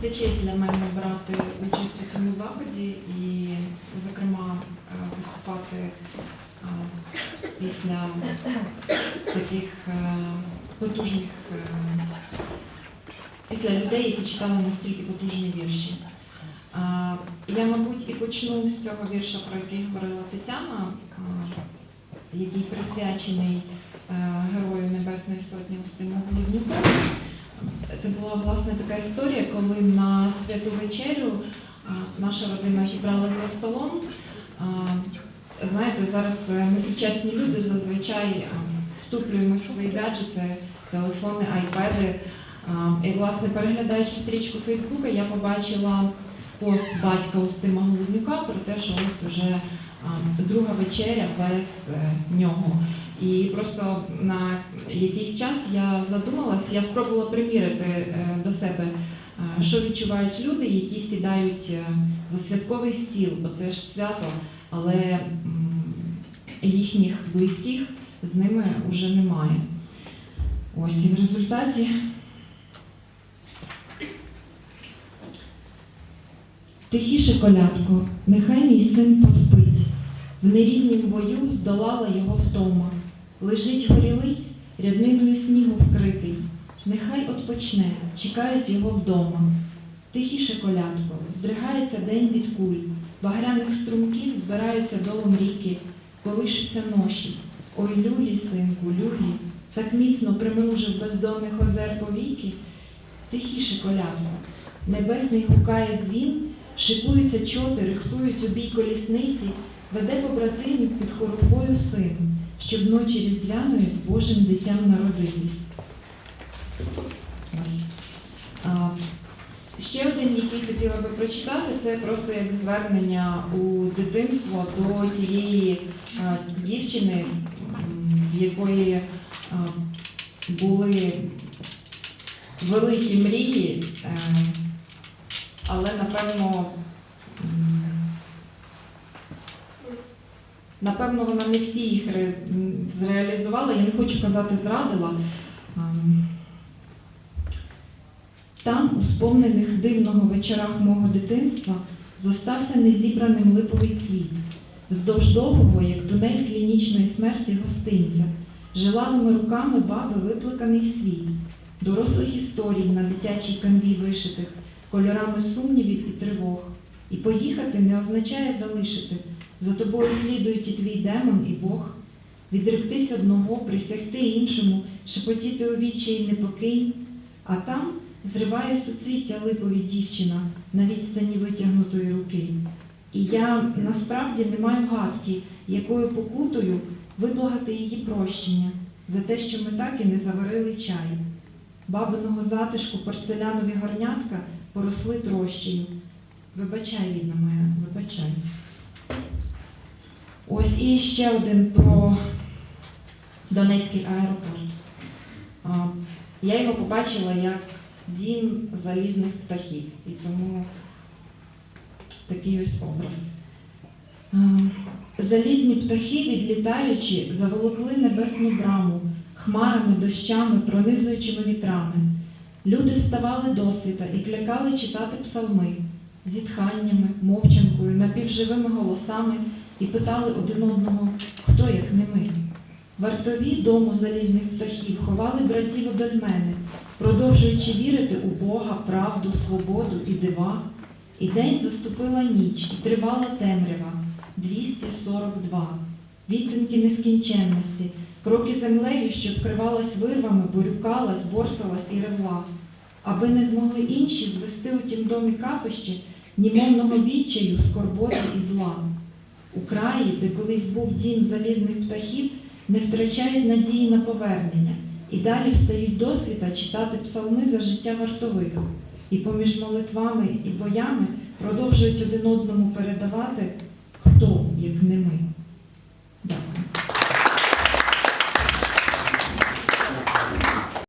Це честь для мене брати участь у цьому заході і, зокрема, е, виступати е, після таких е, потужних, після людей, які читали настільки потужні вірші. Я, мабуть, і почну з цього вірша, про який говорила Тетяна, який присвячений Герою Небесної Сотні Устиму Головнюку. Це була власне така історія, коли на святу вечерю наша родина зібралася за столом. Знаєте, зараз е, ми сучасні люди зазвичай втуплюємо свої гаджети, телефони, айпеди. І, власне, переглядаючи стрічку Фейсбука, я побачила пост батька Устима Голубнюка про те, що ось уже друга вечеря без е, нього. І просто на якийсь час я задумалась, я спробувала примірити е, до себе, е, що відчувають люди, які сідають за святковий стіл, бо це ж свято, але їхніх близьких з ними вже немає. Ось і в результаті. Тихіше колядко, нехай мій син поспить. В нерівнім бою здолала його втома. Лежить горілиць, рядниною снігу вкритий. Нехай отпочне, чекають його вдома. Тихіше колядко, здригається день від куль, багряних струмків збираються долом ріки, колишуться ноші. Ой, люлі, синку, люлі, так міцно примружив бездонних озер повіки. Тихіше колядко, небесний гукає дзвін, шикуються чоти, рихтують у бій колісниці, веде побратимів під хоровою син щоб ночі різдвяної Божим дитям народились. Ось. А, ще один, який хотіла би прочитати, це просто як звернення у дитинство до тієї а, дівчини, в якої а, були великі мрії, е, але напевно. Напевно, вона не всі їх зреалізувала. Я не хочу казати зрадила. Там, у сповнених дивного вечорах мого дитинства, зостався незібраним липовий цвіт, вздовж довгого, як тунель клінічної смерті гостинця, жилавими руками баби випликаний світ, дорослих історій на дитячій канві вишитих, кольорами сумнівів і тривог. І поїхати не означає залишити. За тобою слідують і твій демон, і Бог. Відректись одного, присягти іншому, шепотіти у відчаї не покинь, а там зриває суциття липові дівчина на відстані витягнутої руки. І я насправді не маю гадки, якою покутою виблагати її прощення за те, що ми так і не заварили чай. Бабиного затишку порцелянові горнятка поросли трощею. Вибачай, рідна моя, вибачай. Ось і ще один про Донецький аеропорт. Я його побачила як дім залізних птахів, і тому такий ось образ. Залізні птахи, відлітаючи, заволокли небесну браму, хмарами, дощами, пронизуючими вітрами. Люди вставали досвіта і клякали читати псалми зітханнями, мовчанкою, напівживими голосами і питали один одного, хто як не ми. Вартові дому залізних птахів ховали братів одольмени, продовжуючи вірити у Бога, правду, свободу і дива. І день заступила ніч, і тривала темрява 242. Відтинки нескінченності, кроки землею, що вкривалась вирвами, борюкалась, борсалась і ревла. Аби не змогли інші звести у тім домі капище німовного відчаю, скорботи і зла. У краї, де колись був дім залізних птахів, не втрачають надії на повернення і далі встають досвіта читати псалми за життя вартових, і поміж молитвами і боями продовжують один одному передавати, хто, як не ми.